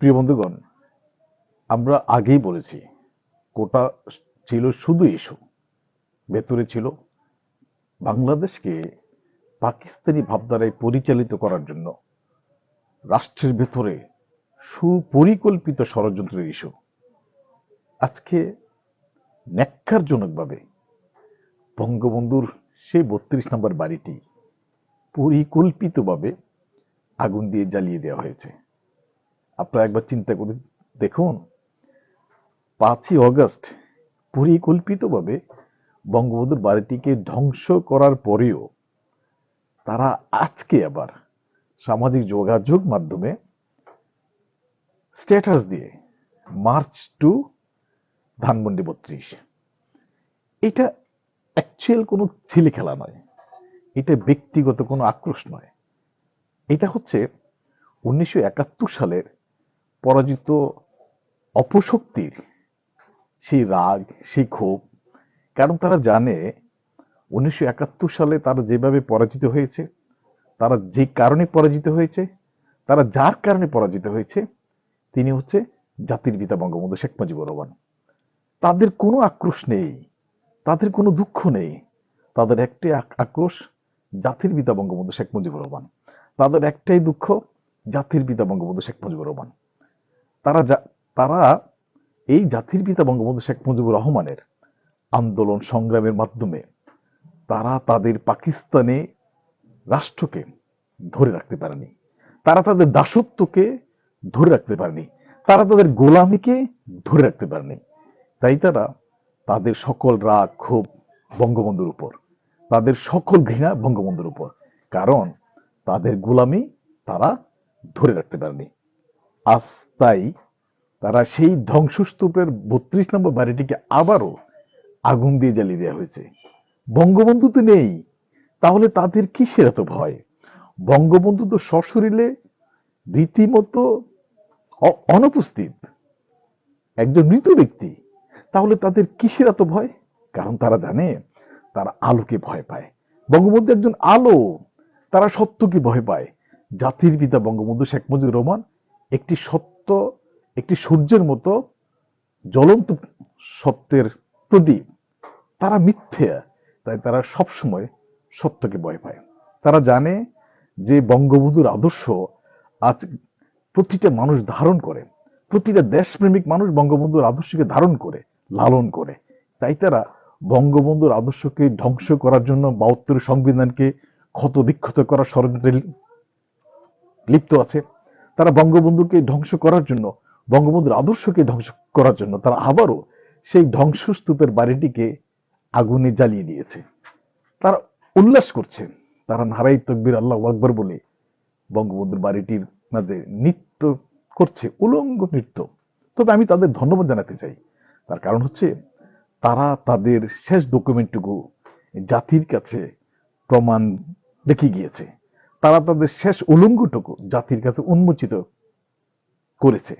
প্রিয় বন্ধুগণ, আমরা আগেই বলেছি, কোটা ছিল শুধু ইস্যু। ভেতরে ছিল বাংলাদেশকে পাকিস্তানি ভাবধারায় পরিচালিত করার জন্য রাষ্ট্রের ভেতরে সুপরিকল্পিত ষড়যন্ত্রের ইস্যু। আজকে ন্যাক্কারজনকভাবে বঙ্গবন্ধুর সেই বত্রিশ নম্বর বাড়িটি পরিকল্পিতভাবে আগুন দিয়ে জ্বালিয়ে দেওয়া হয়েছে। আপনারা একবার চিন্তা করে দেখুন। পাঁচই অগস্ট পরিকল্পিতভাবে বঙ্গবন্ধুর বাড়িটিকে ধ্বংস করার পরেও তারা আজকে আবার সামাজিক যোগাযোগ মাধ্যমে স্ট্যাটাস দিয়ে মার্চ টু ধানমন্ডি বত্রিশ। এটা অ্যাকচুয়াল কোনো ছেলে খেলা নয়। এটা ব্যক্তিগত কোনো আক্রোশ নয়। এটা হচ্ছে উনিশশো একাত্তর সালের পরাজিত অপশক্তির সেই রাগ, সেই ক্ষোভ। কারণ তারা জানে উনিশশো একাত্তর সালে তারা যেভাবে পরাজিত হয়েছে, তারা যে কারণে পরাজিত হয়েছে, তারা যার কারণে পরাজিত হয়েছে, তিনি হচ্ছে জাতির পিতা বঙ্গবন্ধু শেখ মুজিবুর রহমান। তাদের কোনো আক্রোশ নেই, তাদের কোনো দুঃখ নেই। তাদের একটাই আক্রোশ জাতির পিতা বঙ্গবন্ধু শেখ মুজিবুর রহমান। তাদের একটাই দুঃখ জাতির পিতা বঙ্গবন্ধু শেখ মুজিবুর রহমান। তারা তারা এই জাতির পিতা বঙ্গবন্ধু শেখ মুজিবুর রহমানের আন্দোলন সংগ্রামের মাধ্যমে তারা তাদের পাকিস্তানে রাষ্ট্রকে ধরে রাখতে পারেনি। তারা তাদের দাসত্বকে ধরে রাখতে পারেনি। তারা তাদের গোলামিকে ধরে রাখতে পারেনি। তাই তারা তাদের সকল রাগ, ক্ষোভ বঙ্গবন্ধুর উপর। তাদের সকল ঘৃণা বঙ্গবন্ধুর উপর। কারণ তাদের গোলামি তারা ধরে রাখতে পারেনি। আজ তাই তারা সেই ধ্বংসস্তূপের বত্রিশ নম্বর বাড়িটিকে আবারও আগুন দিয়ে জ্বালিয়ে দেওয়া হয়েছে। বঙ্গবন্ধু তো নেই, তাহলে তাদের কিসের এত ভয়? বঙ্গবন্ধু তো সশরীরে রীতিমতো অনুপস্থিত, একজন মৃত ব্যক্তি, তাহলে তাদের কিসের এত ভয়? কারণ তারা জানে, তারা আলোকে ভয় পায়। বঙ্গবন্ধু একজন আলো, তারা সত্যকে ভয় পায়। জাতির পিতা বঙ্গবন্ধু শেখ মুজিবুর রহমান একটি সত্য, একটি সূর্যের মতো জ্বলন্ত সত্যের প্রদীপ। তারা মিথ্যে, তাই তারা সবসময় সত্যকে ভয় পায়। তারা জানে যে বঙ্গবন্ধুর আদর্শ আজ প্রতিটা মানুষ ধারণ করে, প্রতিটা দেশপ্রেমিক মানুষ বঙ্গবন্ধুর আদর্শকে ধারণ করে, লালন করে। তাই তারা বঙ্গবন্ধুর আদর্শকে ধ্বংস করার জন্য বাহাত্তর সংবিধানকে ক্ষত বিক্ষত করার ষড়যন্ত্রে লিপ্ত আছে। তারা বঙ্গবন্ধুকে ধ্বংস করার জন্য, বঙ্গবন্ধুর আদর্শকে ধ্বংস করার জন্য তারা আবারও সেই ধ্বংসস্তূপের বাড়িটিকে আগুনে জ্বালিয়ে দিয়েছে। তারা উল্লাস করছে। তারা নারাই তকবির আল্লাহ আকবর বলে বঙ্গবন্ধুর বাড়িটির মাঝে নৃত্য করছে, উলঙ্গ নৃত্য। তবে আমি তাদের ধন্যবাদ জানাতে চাই। তার কারণ হচ্ছে, তারা তাদের শেষ ডকুমেন্টটুকু জাতির কাছে প্রমাণ রেখে গিয়েছে। তারা তাদের শেষ উলঙ্গটুকু জাতির কাছে উন্মোচিত করেছে।